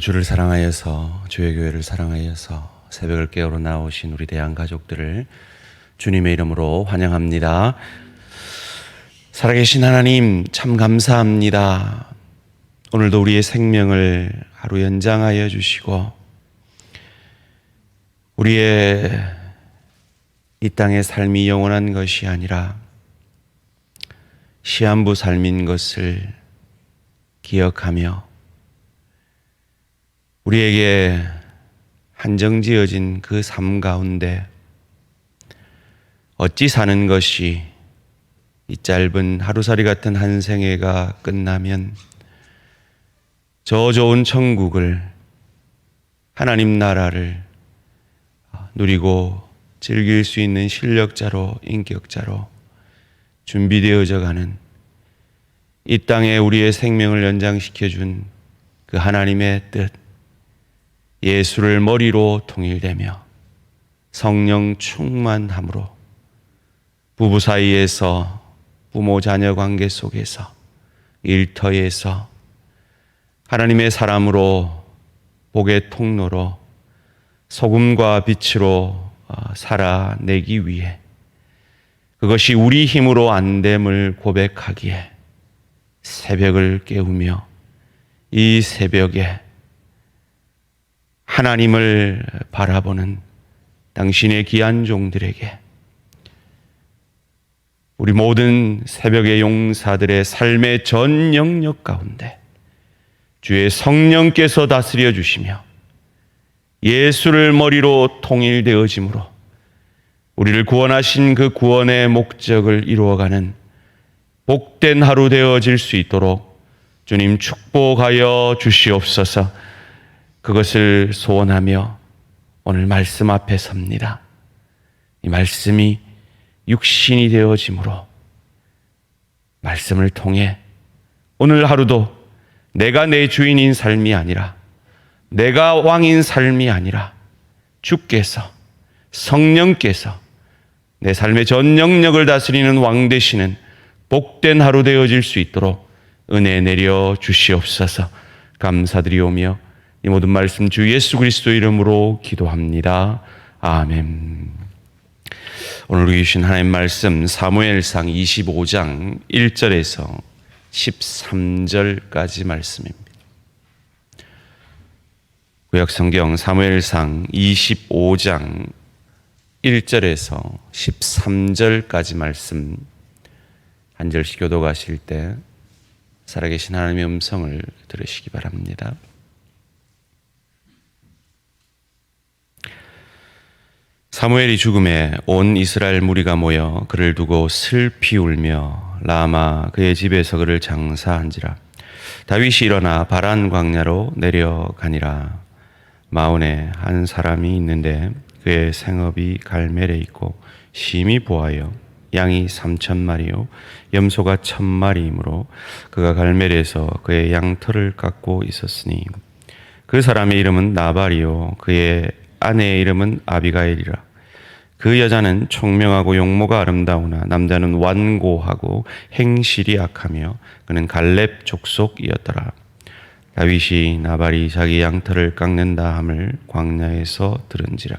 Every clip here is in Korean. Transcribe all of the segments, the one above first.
주를 사랑하여서 주의 교회를 사랑하여서 새벽을 깨우러 나오신 우리 대한 가족들을 주님의 이름으로 환영합니다. 살아계신 하나님 참 감사합니다. 오늘도 우리의 생명을 하루 연장하여 주시고 우리의 이 땅의 삶이 영원한 것이 아니라 시한부 삶인 것을 기억하며 우리에게 한정지어진 그 삶 가운데 어찌 사는 것이 이 짧은 하루살이 같은 한 생애가 끝나면 저 좋은 천국을 하나님 나라를 누리고 즐길 수 있는 실력자로 인격자로 준비되어져 가는 이 땅에 우리의 생명을 연장시켜 준 그 하나님의 뜻 예수를 머리로 통일되며 성령 충만함으로 부부 사이에서 부모 자녀 관계 속에서 일터에서 하나님의 사람으로 복의 통로로 소금과 빛으로 어, 살아내기 위해 그것이 우리 힘으로 안 됨을 고백하기에 새벽을 깨우며 이 새벽에 하나님을 바라보는 당신의 귀한 종들에게 우리 모든 새벽의 용사들의 삶의 전 영역 가운데 주의 성령께서 다스려 주시며 예수를 머리로 통일되어짐으로 우리를 구원하신 그 구원의 목적을 이루어가는 복된 하루 되어질 수 있도록 주님 축복하여 주시옵소서 그것을 소원하며 오늘 말씀 앞에 섭니다. 이 말씀이 육신이 되어짐으로 말씀을 통해 오늘 하루도 내가 내 주인인 삶이 아니라 내가 왕인 삶이 아니라 주께서 성령께서 내 삶의 전 영역을 다스리는 왕 되시는 복된 하루 되어질 수 있도록 은혜 내려 주시옵소서 감사드리오며 이 모든 말씀 주 예수 그리스도 이름으로 기도합니다. 아멘. 오늘 주신 하나님 말씀 사무엘상 25장 1절에서 13절까지 말씀입니다. 구약 성경 사무엘상 25장 1절에서 13절까지 말씀 한 절씩 교도가실 때 살아계신 하나님의 음성을 들으시기 바랍니다. 사무엘이 죽음에 온 이스라엘 무리가 모여 그를 두고 슬피 울며 라마 그의 집에서 그를 장사한지라. 다윗이 일어나 바란 광야로 내려가니라. 마온에 한 사람이 있는데 그의 생업이 갈멜에 있고 심히 보하여 양이 삼천 마리요. 염소가 천 마리이므로 그가 갈멜에서 그의 양털을 깎고 있었으니. 그 사람의 이름은 나발이요. 그의 아내의 이름은 아비가일이라. 그 여자는 총명하고 용모가 아름다우나 남자는 완고하고 행실이 악하며 그는 갈렙 족속이었더라. 다윗이 나발이 자기 양털을 깎는다 함을 광야에서 들은지라.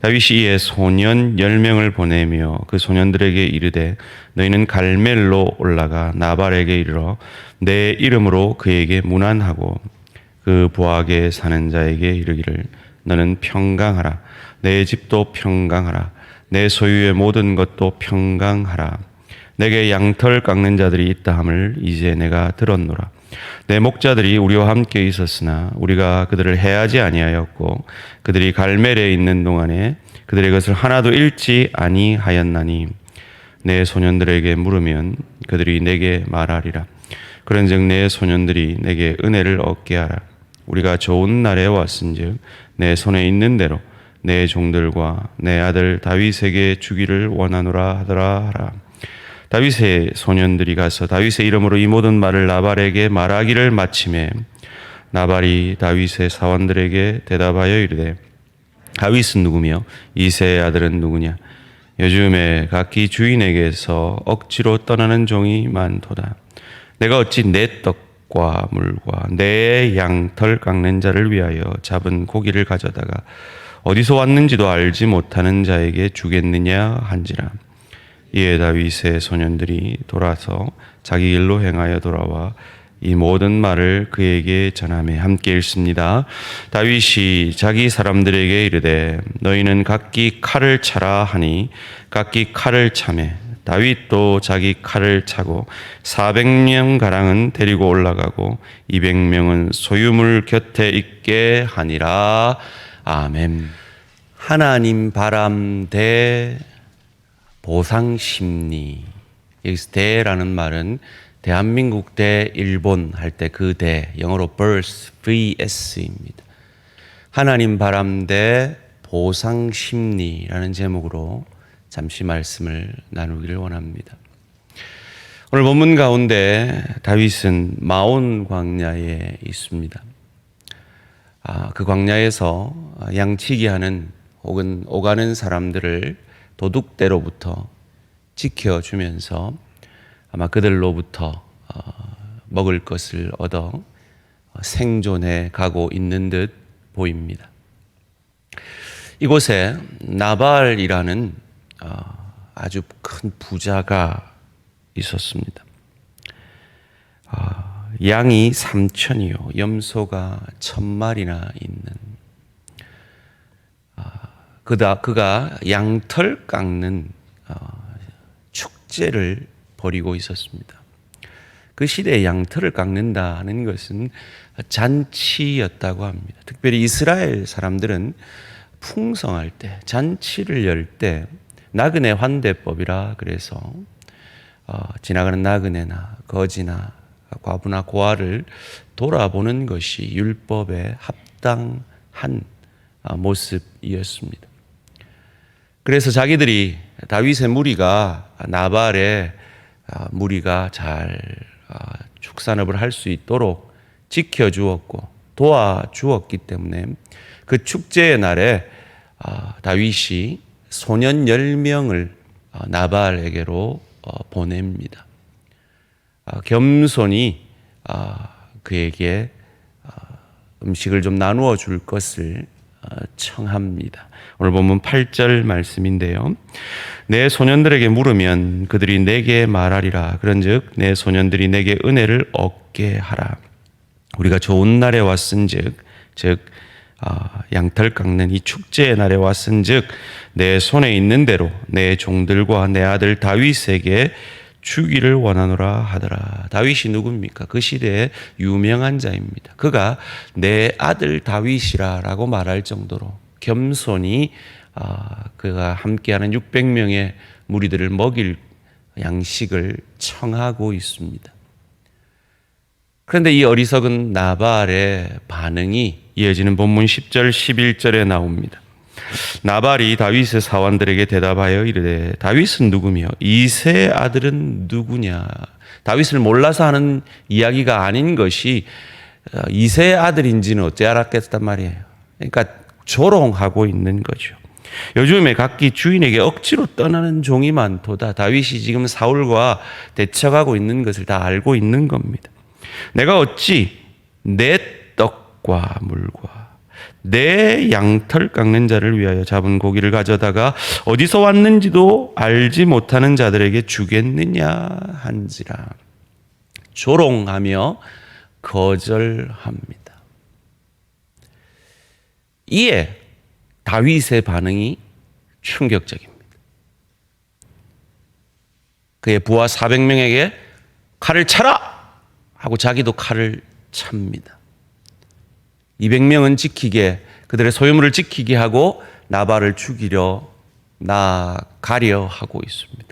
다윗이 이에 소년 열 명을 보내며 그 소년들에게 이르되 너희는 갈멜로 올라가 나발에게 이르러 내 이름으로 그에게 문안하고 그 부하게 사는 자에게 이르기를 너는 평강하라. 내 집도 평강하라. 내 소유의 모든 것도 평강하라. 내게 양털 깎는 자들이 있다 함을 이제 내가 들었노라. 내 목자들이 우리와 함께 있었으나 우리가 그들을 해하지 아니하였고 그들이 갈멜에 있는 동안에 그들의 것을 하나도 잃지 아니하였나니 내 소년들에게 물으면 그들이 내게 말하리라. 그런즉 내 소년들이 내게 은혜를 얻게 하라 우리가 좋은 날에 왔은즉 내 손에 있는 대로 내 종들과 내 아들 다윗에게 주기를 원하노라 하더라 하라. 다윗의 소년들이 가서 다윗의 이름으로 이 모든 말을 나발에게 말하기를 마침에 나발이 다윗의 사원들에게 대답하여 이르되 다윗은 누구며? 이세의 아들은 누구냐? 요즘에 각기 주인에게서 억지로 떠나는 종이 많도다. 내가 어찌 내떡떡 과 물과 내 양털 깎는 자를 위하여 잡은 고기를 가져다가 어디서 왔는지도 알지 못하는 자에게 주겠느냐 한지라 이에 다윗의 소년들이 돌아서 자기 일로 행하여 돌아와 이 모든 말을 그에게 전함에 함께 읽습니다. 다윗이 자기 사람들에게 이르되 너희는 각기 칼을 차라 하니 각기 칼을 차매 다윗도 자기 칼을 차고 400명 가량은 데리고 올라가고 200명은 소유물 곁에 있게 하니라. 아멘. 하나님 바람 대 보상 심리. 여기서 대라는 말은 대한민국 대 일본 할 때 그 대, 영어로 birth, vs입니다. 하나님 바람 대 보상 심리라는 제목으로 잠시 말씀을 나누기를 원합니다. 오늘 본문 가운데 다윗은 마온 광야에 있습니다. 아, 그 광야에서 양치기 하는 혹은 오가는 사람들을 도둑대로부터 지켜주면서 아마 그들로부터 어, 먹을 것을 얻어 생존해 가고 있는 듯 보입니다. 이곳에 나발이라는 어, 아주 큰 부자가 있었습니다. 어, 양이 삼천이요, 염소가 천 마리나 있는 그다 그가 양털 깎는 어, 축제를 벌이고 있었습니다. 그 시대에 양털을 깎는다는 것은 잔치였다고 합니다. 특별히 이스라엘 사람들은 풍성할 때 잔치를 열 때 나그네 환대법이라 그래서 어, 지나가는 나그네나 거지나 과부나 고아를 돌아보는 것이 율법에 합당한 어, 모습이었습니다. 그래서 자기들이 다윗의 무리가 나발의 아, 무리가 잘 아, 축산업을 할 수 있도록 지켜주었고 도와주었기 때문에 그 축제의 날에 아, 다윗이 소년 10명을 나발에게로 어, 보냅니다. 겸손히 그에게 음식을 좀 나누어 줄 것을 어, 청합니다. 오늘 보면 8절 말씀인데요. 내 소년들에게 물으면 그들이 내게 말하리라. 그런즉 내 소년들이 내게 은혜를 얻게 하라. 우리가 좋은 날에 왔은즉 즉 아, 양털 깎는 이 축제의 날에 왔은즉 내 손에 있는 대로 내 종들과 내 아들 다윗에게 주기를 원하노라 하더라. 다윗이 누굽니까? 그 시대의 유명한 자입니다. 그가 내 아들 다윗이라라고 말할 정도로 겸손히 아, 그가 함께하는 600명의 무리들을 먹일 양식을 청하고 있습니다. 그런데 이 어리석은 나발의 반응이 이어지는 본문 10절 11절에 나옵니다. 나발이 다윗의 사원들에게 대답하여 이르되 다윗은 누구며 이세 아들은 누구냐 다윗을 몰라서 하는 이야기가 아닌 것이 어, 이세 아들인지는 어째 알았겠단 말이에요. 그러니까 조롱하고 있는 거죠. 요즘에 각기 주인에게 억지로 떠나는 종이 많도다. 다윗이 지금 사울과 대척하고 있는 것을 다 알고 있는 겁니다. 내가 어찌 내 떡과 물과 내 양털 깎는 자를 위하여 잡은 고기를 가져다가 어디서 왔는지도 알지 못하는 자들에게 주겠느냐 한지라 조롱하며 거절합니다. 이에 다윗의 반응이 충격적입니다. 그의 부하 400명에게 칼을 차라 하고 자기도 칼을 찹니다. 200명은 지키게 그들의 소유물을 지키게 하고 나발을 죽이려 나가려 하고 있습니다.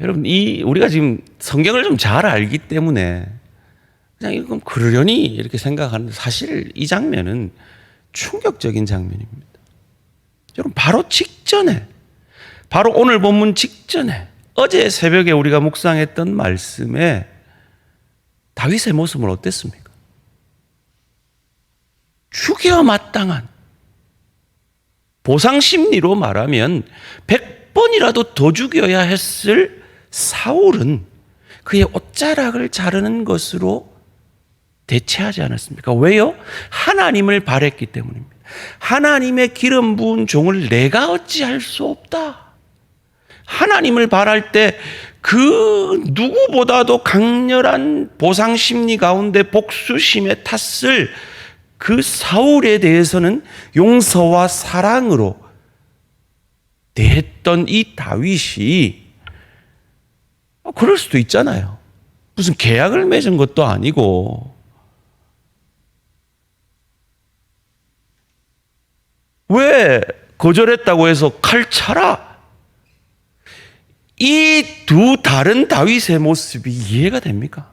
여러분 이 우리가 지금 성경을 좀 잘 알기 때문에 그냥 이건 그러려니 이렇게 생각하는데 사실 이 장면은 충격적인 장면입니다. 여러분 바로 직전에 바로 오늘 본문 직전에 어제 새벽에 우리가 묵상했던 말씀에 다윗의 모습은 어땠습니까? 죽여 마땅한 보상 심리로 말하면 100번이라도 더 죽여야 했을 사울은 그의 옷자락을 자르는 것으로 대체하지 않았습니까? 왜요? 하나님을 바랬기 때문입니다. 하나님의 기름 부은 종을 내가 어찌할 수 없다. 하나님을 바랄 때 그 누구보다도 강렬한 보상 심리 가운데 복수심에 탔을 그 사울에 대해서는 용서와 사랑으로 대했던 이 다윗이 어, 그럴 수도 있잖아요. 무슨 계약을 맺은 것도 아니고 왜 거절했다고 해서 칼 차라? 이 두 다른 다윗의 모습이 이해가 됩니까?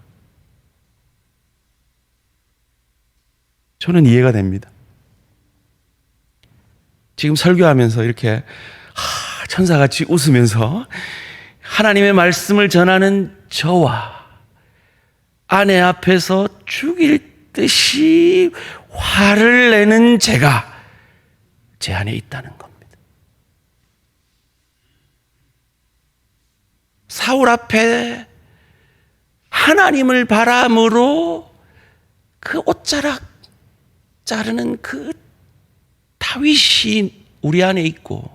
저는 이해가 됩니다. 지금 설교하면서 이렇게 하, 천사같이 웃으면서 하나님의 말씀을 전하는 저와 아내 앞에서 죽일 듯이 화를 내는 제가 제 안에 있다는 겁니다. 사울 앞에 하나님을 바람으로 그 옷자락 자르는 그 다윗이 우리 안에 있고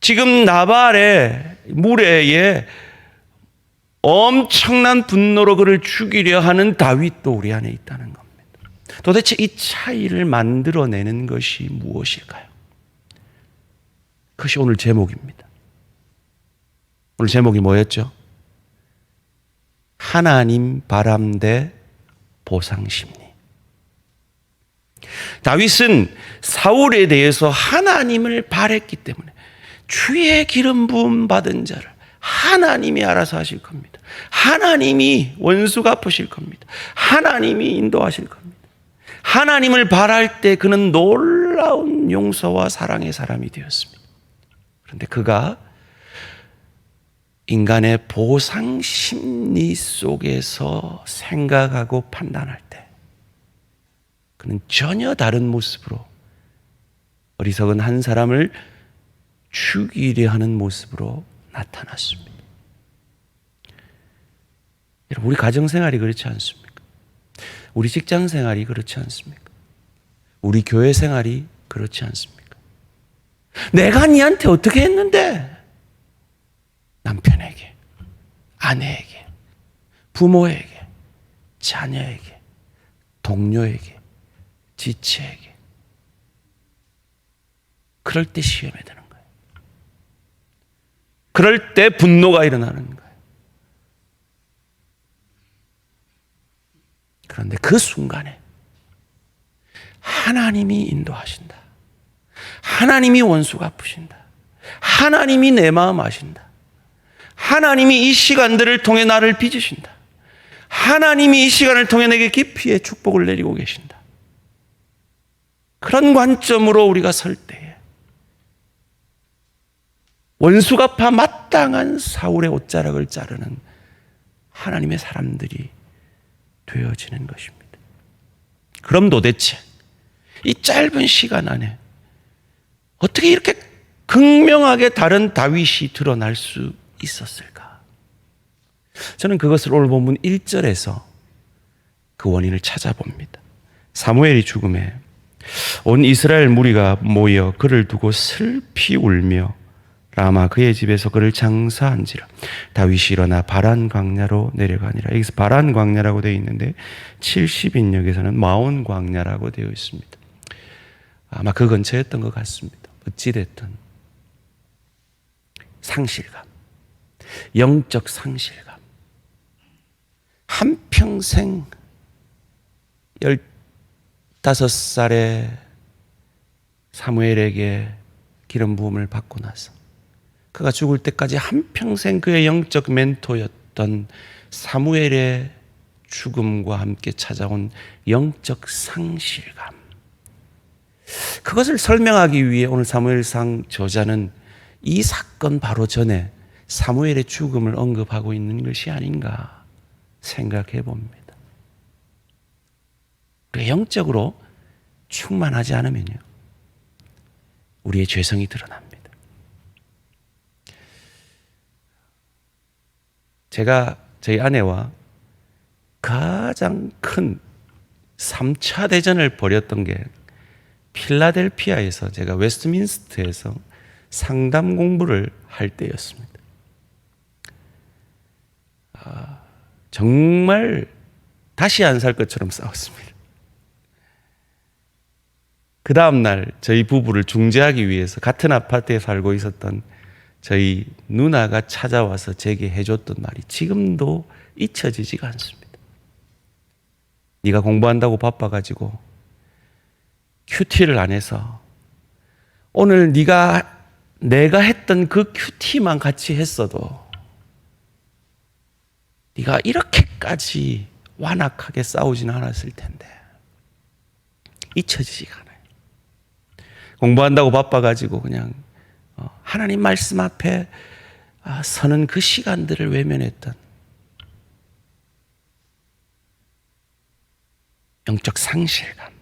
지금 나발의 무례에 엄청난 분노로 그를 죽이려 하는 다윗도 우리 안에 있다는 겁니다. 도대체 이 차이를 만들어내는 것이 무엇일까요? 그것이 오늘 제목입니다. 오늘 제목이 뭐였죠? 하나님 바람 대 보상 심리. 다윗은 사울에 대해서 하나님을 바랬기 때문에 주의 기름 부음 받은 자를 하나님이 알아서 하실 겁니다. 하나님이 원수 갚으실 겁니다. 하나님이 인도하실 겁니다. 하나님을 바랄 때 그는 놀라운 용서와 사랑의 사람이 되었습니다. 그런데 그가 인간의 보상 심리 속에서 생각하고 판단할 때 그는 전혀 다른 모습으로 어리석은 한 사람을 죽이려 하는 모습으로 나타났습니다. 여러분, 우리 가정 생활이 그렇지 않습니까? 우리 직장 생활이 그렇지 않습니까? 우리 교회 생활이 그렇지 않습니까? 내가 니한테 어떻게 했는데? 남편에게, 아내에게, 부모에게, 자녀에게, 동료에게, 지체에게. 그럴 때 시험에 드는 거예요. 그럴 때 분노가 일어나는 거예요. 그런데 그 순간에 하나님이 인도하신다. 하나님이 원수 갚으신다. 하나님이 내 마음 아신다. 하나님이 이 시간들을 통해 나를 빚으신다. 하나님이 이 시간을 통해 내게 깊이의 축복을 내리고 계신다. 그런 관점으로 우리가 설 때에 원수가 파 마땅한 사울의 옷자락을 자르는 하나님의 사람들이 되어지는 것입니다. 그럼 도대체 이 짧은 시간 안에 어떻게 이렇게 극명하게 다른 다윗이 드러날 수 있었을까? 저는 그것을 오늘 본문 1절에서 그 원인을 찾아봅니다. 사무엘이 죽음에 온 이스라엘 무리가 모여 그를 두고 슬피 울며 라마 그의 집에서 그를 장사한지라 다윗이 일어나 바란 광야로 내려가니라 여기서 바란 광야라고 되어 있는데 70인역에서는 마온 광야라고 되어 있습니다. 아마 그 근처였던 것 같습니다. 어찌됐든 상실감 영적 상실감. 한평생 15살에 사무엘에게 기름 부음을 받고 나서 그가 죽을 때까지 한평생 그의 영적 멘토였던 사무엘의 죽음과 함께 찾아온 영적 상실감. 그것을 설명하기 위해 오늘 사무엘상 저자는 이 사건 바로 전에 사무엘의 죽음을 언급하고 있는 것이 아닌가 생각해 봅니다. 우리가 영적으로 충만하지 않으면요. 우리의 죄성이 드러납니다. 제가 저희 아내와 가장 큰 3차 대전을 벌였던 게 필라델피아에서 제가 웨스트민스터에서 상담 공부를 할 때였습니다. 아, 정말 다시 안 살 것처럼 싸웠습니다. 그 다음날 저희 부부를 중재하기 위해서 같은 아파트에 살고 있었던 저희 누나가 찾아와서 제게 해줬던 말이 지금도 잊혀지지가 않습니다. 네가 공부한다고 바빠가지고 큐티를 안 해서 오늘 네가 내가 했던 그 큐티만 같이 했어도 네가 이렇게까지 완악하게 싸우지는 않았을 텐데 잊혀지지가 않아요. 공부한다고 바빠가지고 그냥 어, 하나님 말씀 앞에 아, 서는 그 시간들을 외면했던 영적 상실감.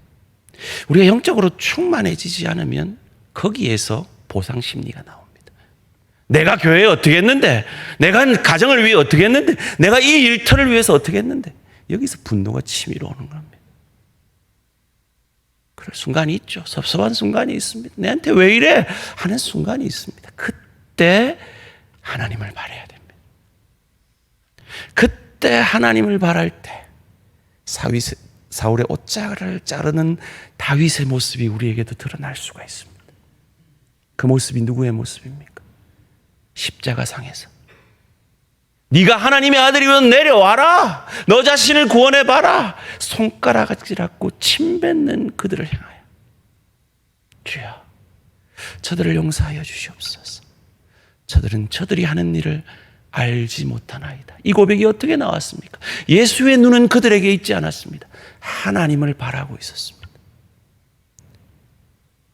우리가 영적으로 충만해지지 않으면 거기에서 보상 심리가 나옵니다. 내가 교회에 어떻게 했는데, 내가 가정을 위해 어떻게 했는데, 내가 이 일터를 위해서 어떻게 했는데, 여기서 분노가 치밀어 오는 겁니다. 그럴 순간이 있죠. 섭섭한 순간이 있습니다. 내한테 왜 이래? 하는 순간이 있습니다. 그때 하나님을 바라야 됩니다. 그때 하나님을 바랄 때 사위 사울의 옷자를 자르는 다윗의 모습이 우리에게도 드러날 수가 있습니다. 그 모습이 누구의 모습입니까? 십자가 상에서 네가 하나님의 아들이면 내려와라. 너 자신을 구원해 봐라. 손가락질하고 침 뱉는 그들을 향하여 주여 저들을 용서하여 주시옵소서. 저들은 저들이 하는 일을 알지 못하나이다. 이 고백이 어떻게 나왔습니까? 예수의 눈은 그들에게 있지 않았습니다. 하나님을 바라고 있었습니다.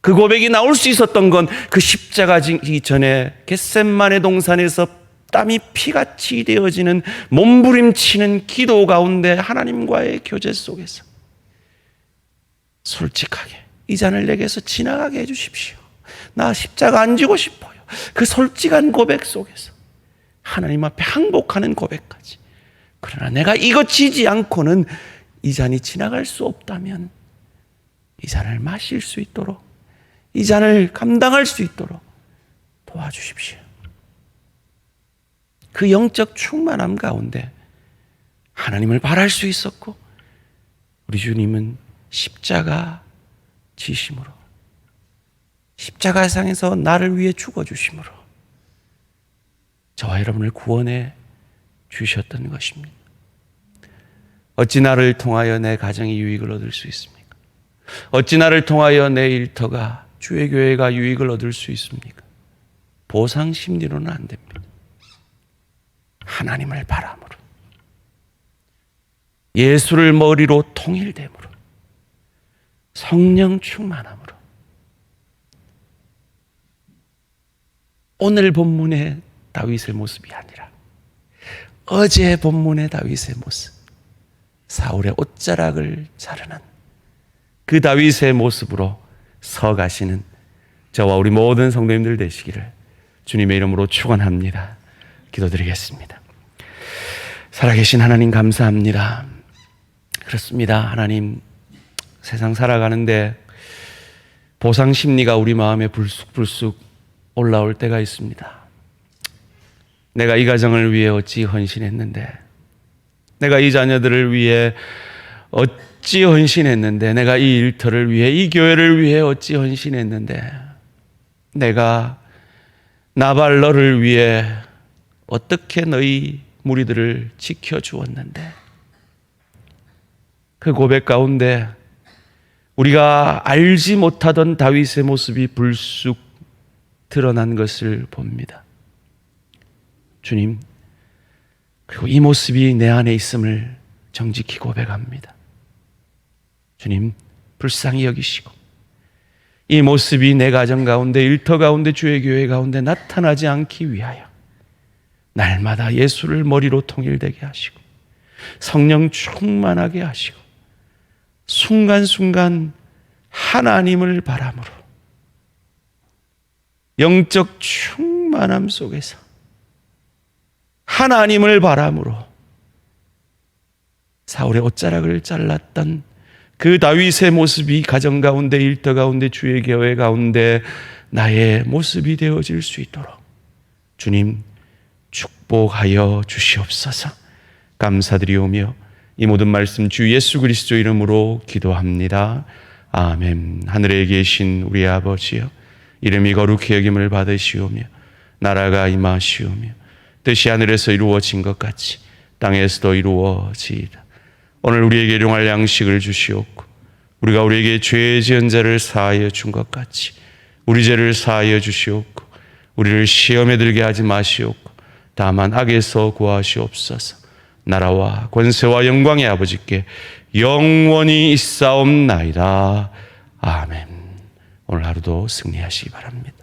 그 고백이 나올 수 있었던 건 그 십자가 지기 전에 겟셋만의 동산에서 땀이 피같이 되어지는 몸부림치는 기도 가운데 하나님과의 교제 속에서 솔직하게 이 잔을 내게서 지나가게 해주십시오. 나 십자가 안 지고 싶어요. 그 솔직한 고백 속에서 하나님 앞에 항복하는 고백까지. 그러나 내가 이거 지지 않고는 이 잔이 지나갈 수 없다면 이 잔을 마실 수 있도록 이 잔을 감당할 수 있도록 도와주십시오. 그 영적 충만함 가운데 하나님을 바랄 수 있었고 우리 주님은 십자가 지심으로 십자가상에서 나를 위해 죽어 주심으로 저와 여러분을 구원해 주셨던 것입니다. 어찌 나를 통하여 내 가정이 유익을 얻을 수 있습니까? 어찌 나를 통하여 내 일터가 주의 교회가 유익을 얻을 수 있습니까? 보상 심리로는 안 됩니다. 하나님을 바람으로 예수를 머리로 통일됨으로 성령 충만함으로 오늘 본문의 다윗의 모습이 아니라 어제 본문의 다윗의 모습 사울의 옷자락을 자르는 그 다윗의 모습으로 서 가시는 저와 우리 모든 성도님들 되시기를 주님의 이름으로 축원합니다. 기도드리겠습니다. 살아계신 하나님 감사합니다. 그렇습니다. 하나님 세상 살아가는데 보상 심리가 우리 마음에 불쑥불쑥 올라올 때가 있습니다. 내가 이 가정을 위해 어찌 헌신했는데 내가 이 자녀들을 위해 어찌 헌신했는데 내가 이 일터를 위해 이 교회를 위해 어찌 헌신했는데 내가 나발 너를 위해 어떻게 너희 무리들을 지켜 주었는데 그 고백 가운데 우리가 알지 못하던 다윗의 모습이 불쑥 드러난 것을 봅니다. 주님, 그리고 이 모습이 내 안에 있음을 정직히 고백합니다. 주님, 불쌍히 여기시고, 이 모습이 내 가정 가운데, 일터 가운데, 주의 교회 가운데 나타나지 않기 위하여, 날마다 예수를 머리로 통일되게 하시고, 성령 충만하게 하시고, 순간순간 하나님을 바람으로, 영적 충만함 속에서, 하나님을 바람으로 사울의 옷자락을 잘랐던 그 다윗의 모습이 가정 가운데 일터 가운데 주의 교회 가운데 나의 모습이 되어질 수 있도록 주님 축복하여 주시옵소서. 감사드리오며 이 모든 말씀 주 예수 그리스도 이름으로 기도합니다. 아멘. 하늘에 계신 우리 아버지여 이름이 거룩히 여김을 받으시오며 나라가 임하시오며 뜻이 하늘에서 이루어진 것 같이 땅에서도 이루어지이다. 오늘 우리에게 일용할 양식을 주시옵고 우리가 우리에게 죄 지은 자를 사하여 준 것 같이 우리 죄를 사하여 주시옵고 우리를 시험에 들게 하지 마시옵고 다만 악에서 구하시옵소서. 나라와 권세와 영광의 아버지께 영원히 있사옵나이다. 아멘. 오늘 하루도 승리하시기 바랍니다.